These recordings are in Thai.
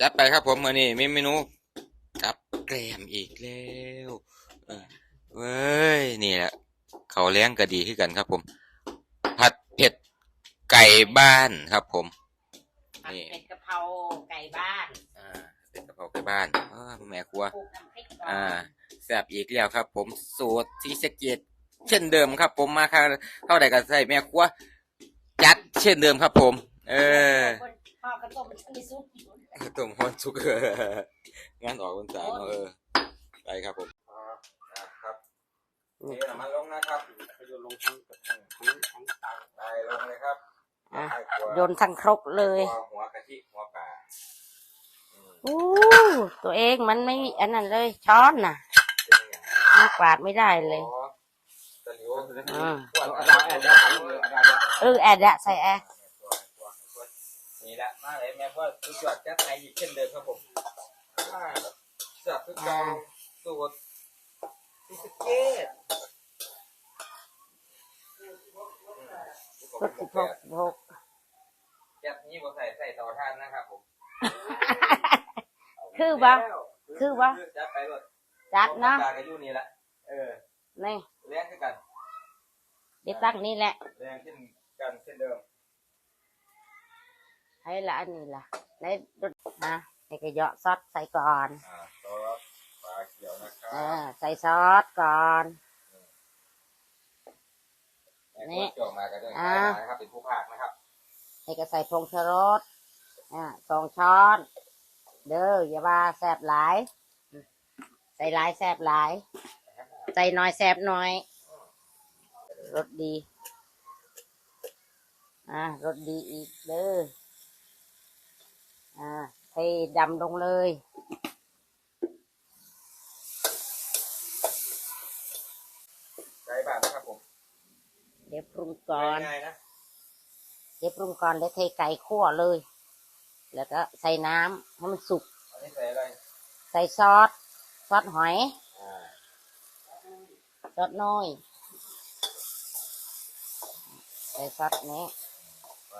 จัดไปครับผมมื้อนี้มีเมนูกับแกล้มอีกแล้วเออเว้ยนี่แหละเขาวเลี้ยงก็ดีขึ้นกันครับผม ผัดเผ็ดไก่บ้านครับผมผัดนี่เผ็ดกะเพราไก่บ้านอ่าเป็นกะเพราไก่บ้านอ้าแม่ครัวปลูกน้ำพริกก่อนอ่าแซ่บอีกแล้วครับ ผมสูตรที่สะเกตเช่นเดิมครับ ผมมาค่ะเข้าใดก็ใส่แม่ครัวจัดเช่นเดิมครับผม เออคนพ่อกระต้มมันมีซุป ต้มฮอนซุกงานออกพรรษาเนอะเออไปครับผมอ่าครับเทน้ำมันลงนะครับโยนลงทั้งทั้งทั้งตังไปลงเลยครับอะให้กลัวโยนทั้งครกเลยหัวหัวกะทิหัวปลาอืมอู้ตัวเองมันไม่มีอันนั้นเลยช้อนน่ะเป็นอย่างมากวาดไม่ได้เลยอ๋อตะหลิวอ่าขวดอะไรแอดแอดแอดเออแอดอะใส่แอดนี่แหละ มาเลยแม่ก็สุดยอดแก๊สไทยอีกเช่นเดิมครับผมอ่าจับทุกเกาสูตรพิสเกตรถสิบหกสิบหกแก๊สนี้ผมใส่ใส่ต่อท่านนะครับผม คือบ่คือบ่จัดไปรถจัดเนาะจากันอยู่นี่แหละเออนี่แรงขึ้นกันเดี๋ยวตั้งนี่แหละแรงขึ้นกันเช่นเดิม ให้ละอันนี้ล่ะในรถนะให้กระเหยาะซอสใส่ก่อนอ่าซอสปลาเขียวนะครัอ่าบใส่ซอสก่อนนี่นี่จบมากันด้วยอ่านะครับเป็นผู้ภาคนะครับให้ก็ใส่ผงชูรสอ่าสองช้อน เด้ออย่าว่าแสบหลาย ใส่หลายแสบหลาย ใส่น้อยแสบน้อยรสดี อ่ารสดีอีกเด้อ อ่าเทดำลงเลยใจบาทนะครับผมเดี๋ยวปรุงก่อน ง่ายๆนะเดี๋ยวปรุงก่อนแล้วเทไก่คั่วเลย แล้วก็ใส่น้ำให้มันสุก อันนี้ใส่อะไรใส่ซอส ซอสหอย อ่าซอสน้อย ใส่ซอสนี้ ไป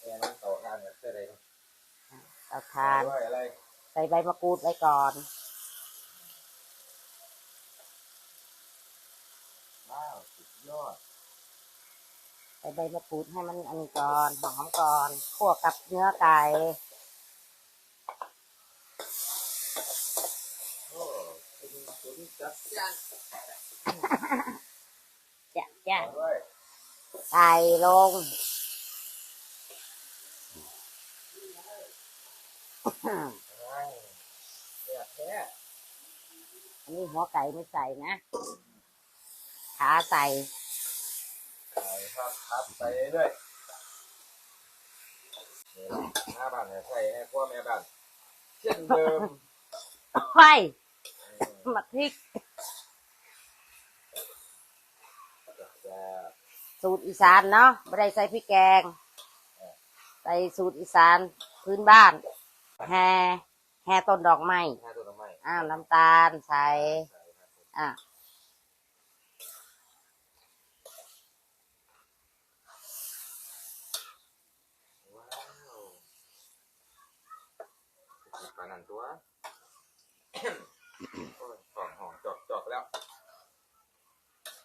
เนี่ยน้ำต่องานเนี่ยใส่อะไร เอาทานด้วยอะไร ใส่ใบมะกรูดไว้ก่อน ว้าว สุดยอด ใส่ใบมะกรูดให้มันอันนี้ก่อนหอมก่อนคั่วกับเนื้อไก่โอ้เป็นสุดจัดจ้านจะจะต่อด้วย ใส่ลง ว้าวแซ่บแท้อันนี้หัวไก่ไม่ใส่นะขาใส่ใส่ครับครับใส่เรื่อยหน้าบ้านเนี่ยใส่ให้พ่อแม่บ้านเช่นเดิมไฟมาพริก สูตรอีสานเนาะไม่ได้ใส่พริกแกง ใส่สูตรอีสานพื้นบ้าน แฮแฮต้นดอกไม้หน้าตัวทำไมอ้าวน้ำตาลใส่ใส่ครับผมอะว้าวปลานันตัว โอ้ยหอมหอมจอกจอกแล้ว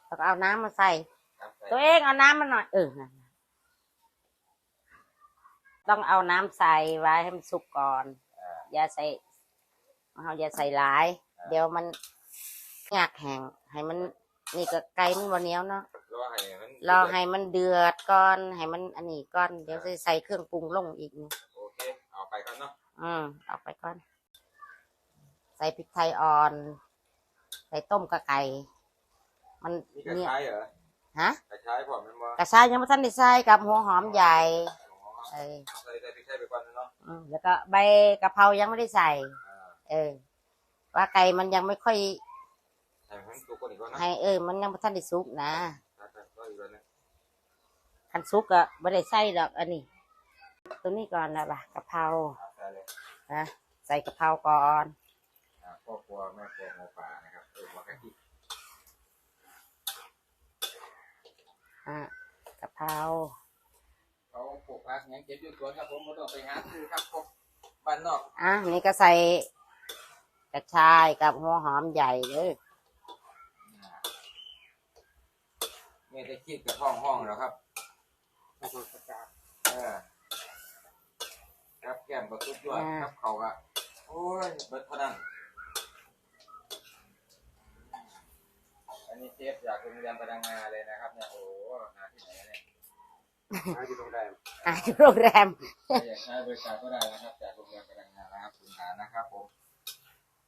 แล้วก็เอาน้ำมาใส่ครับใส่ตัวเองเอาน้ำมาหน่อยเออนั่นน่ะ ต้องเอาน้ำใส่ไว้ให้มันสุกก่อน อ่า อย่าใส่เอาอย่าใส่หลาย เดี๋ยวมันยากแห้งให้มันนี่ก็ไก่มันบนเหนียวเนาะรอให้มันรอให้มันเดือดก่อนให้มันอันนี้ก่อนเดี๋ยวจะใส่เครื่องปรุงลงอีกนี่โอเค เอาไปก่อนเนาะอืมเอาไปก่อน ใส่พริกไทยอ่อน ใส่ต้มกระไก่มันมีกระเนี่ยชายเหรอฮะ กระชายผมมันว่ากระชายยังไม่ทันได้ใส่กับหัวหอมใหญ่อ๋อ เออใส่ใส่พริกไทยไปก่อนเนาะอืมแล้วก็ใบกะเพรายังไม่ได้ใส่ อ่าเออ ว่าไก่มันยังไม่ค่อยใส่ให้มันสุกก่อนอีกก่อนนะให้เออ มันยังไม่ทันได้สุกนะ ครับครับก็อีกแล้วนะคันสุกก็ไม่ได้ใส่ดอกอันนี้ ตัวนี้ก่อนนะบ่ะกะเพราอ่าใส่เลยนะใส่กะเพราก่อน อ่าพ่อครัวแม่ครัวหมูป่านะครับเออหัวกะทิอะกะเพราเขาปลู กผักอย่างเก็บอยู่สวนครับผมไม่ต้องไปหาซื้อครับผมบ้านนอกอะนี่ก็ใส่กระชายกับหัวหอมใหญ่เลยมีแต่คิดกับห้องห้องแล้วครับเอามาประกาศเออครับแก้มก็สุดยอดครับเขาก็โอ้ยเบิดเท่านั้นอันนี้เชฟจากโรงเรียนพนังงานเลยนะครับเนี่ยโอ้หาที่ไหนเนี่ยหาอยู่โรงแรม อะที่โรงแรม ใครอยากใช้บริการก็ได้นะครับ จากโรงเรียนพนังงานนะครับคุณฐานนะครับผม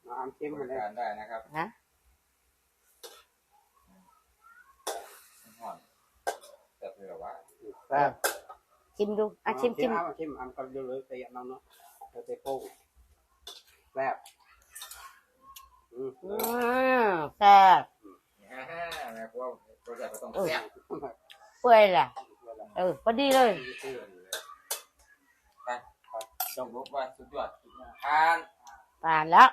มาอ้ามชิมบกันริเลยการได้นะครับฮะห่อนแต่เผื่อว่าแซ่บชิมดูอะชิมชิมอ้ามชิมอ้ามก็ดูเลยเตะน้องเนาะเตะโป้งแซ่บอืมอืมแซ่บฮ่าแม่พวกโปรเจกต์ก็ต้องแซ่บเปื่อยแหละเออพอดีเลยไป จบลบไว่าสุดยอดผ่าน ผ่านแล้ว